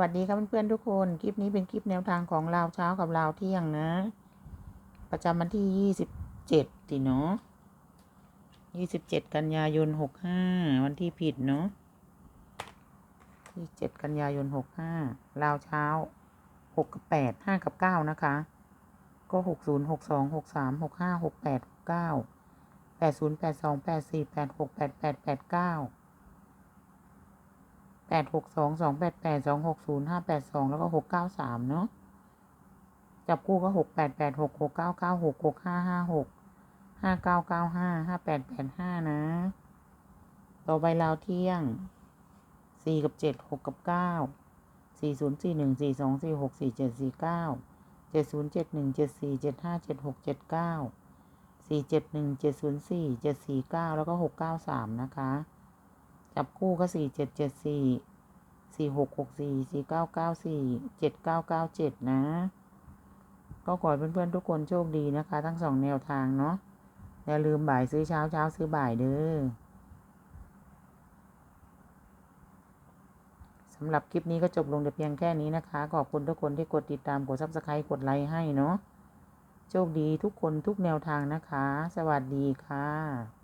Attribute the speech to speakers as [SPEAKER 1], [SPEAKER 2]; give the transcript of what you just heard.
[SPEAKER 1] วัสดีครับเพื่อนๆทุกคน คลิปนี้เป็นคลิปแนวทางของลาวเช้ากับลาวเที่ยงนะ ประจำวันที่ยี่สิบเจ็ดติเนาะยี่สิบเจ็ดกันยายนหกห้าวันที่ผิดเนาะที่เจ็ดกันยายนหกห้าลาวเช้าหกกับแปดห้ากับเก้านะคะ ก็หกศูนย์หกสองหกสามหกห้าหกแปดหกเก้าแปดศูนย์แปดสองแปดสี่แปดหกแปดแปดแปดเก้า แปดหกสองสองแปดแปดสองหกศูนย์ห้าแปดสองแล้วก็หกเก้าสามเนาะจับคู่ก็หกแปดแปดหกหกเก้าเก้าหกหกห้าห้าหกห้าเก้าเก้าห้าห้าแปดแปดห้านะ ต่อไปลาวเที่ยงสี่กับเจ็ดหกกับเก้าสี่ศูนย์สี่หนึ่งสี่สองสี่หกสี่เจ็ดสี่เก้าเจ็ดศูนย์เจ็ดหนึ่งเจ็ดสี่เจ็ดห้าเจ็ดหกเจ็ดเก้าสี่เจ็ดหนึ่งเจ็ดศูนย์สี่เจ็ดสี่เก้าแล้วก็หกเก้าสามนะคะ จับคู่ก็สี่เจ็ดเจ็ดสี่ สี่หกหกสี่สี่เก้าเก้าสี่เจ็ดเก้าเก้าเจ็ดนะ ก็ขอให้เพื่อนๆทุกคนโชคดีนะคะ ทั้งสองแนวทางเนาะอย่าลืมบ่ายซื้อเช้าเช้าซื้อบ่ายเด้อสำหรับคลิปนี้ก็จบลงแต่เพียงแค่นี้นะคะ ขอบคุณทุกคนที่กดติดตามกดซับสไครต์กดไลค์ให้เนาะโชคดีทุกคนทุกแนวทางนะคะ สวัสดีค่ะ